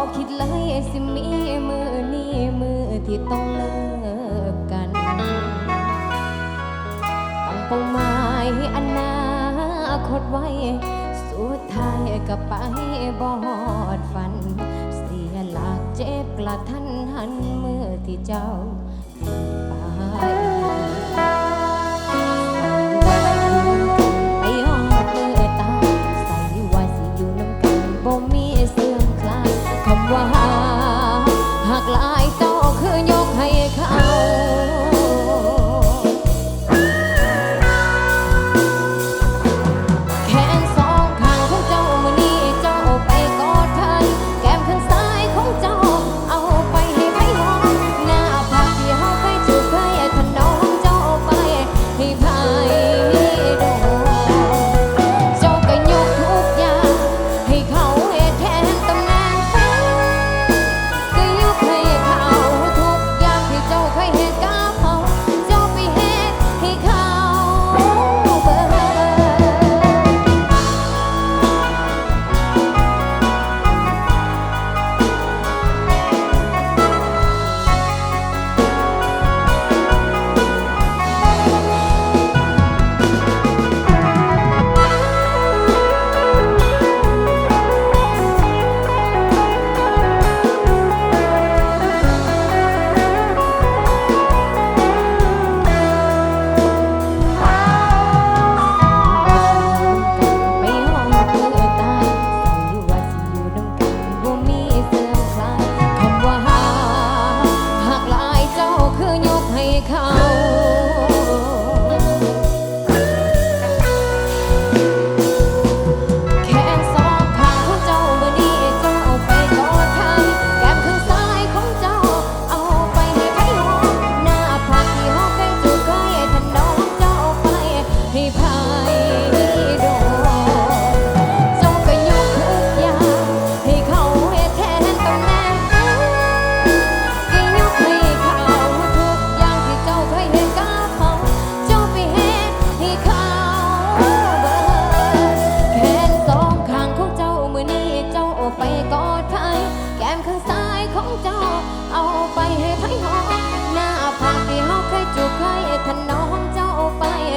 อคิดเลยสิมีมือนี้มือที่ต้องเลิกกันตั้งเป้าหมายอนาคตไว้ สุดท้ายก็ไปบอดฝัน เสียหลักเจ็บกระทันหันมือที่เจ้า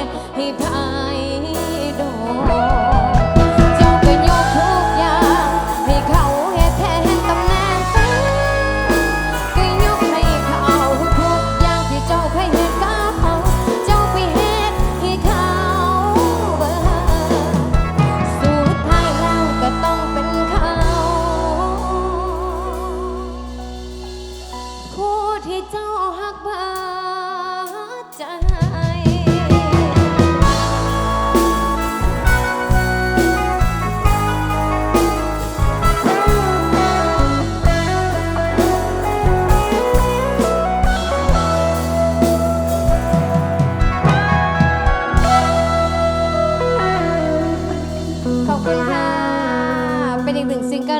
ให้ไผดมเจ้าก็ยกทุกอย่างให้เขาเฮ็ดแทนตำแหน่งฟ้าก็ยกให้เขาทุกอย่างที่เจ้าเคยเฮ็ดกับเขาเจ้าไปเฮ็ดให้เขาเบิดสุดท้ายแล้วก็ต้องเป็นเขา ผู้ที่เจ้าหักเบิด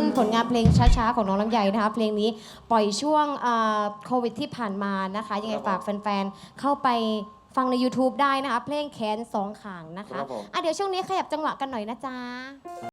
นึ่งซิงเกิลผลงานเพลงช้าๆ ของน้องลำไยนะคะ เพลงนี้ปล่อยช่วงเอ่อโควิดที่ผ่านมานะคะ ยังไงฝากแฟนๆ เข้าไปฟังใน YouTube ได้นะคะ เพลงแขนสองขางนะคะครับผมอะเดี๋ยวช่วงนี้ขยับจังหวะกันหน่อยนะจ๊ะ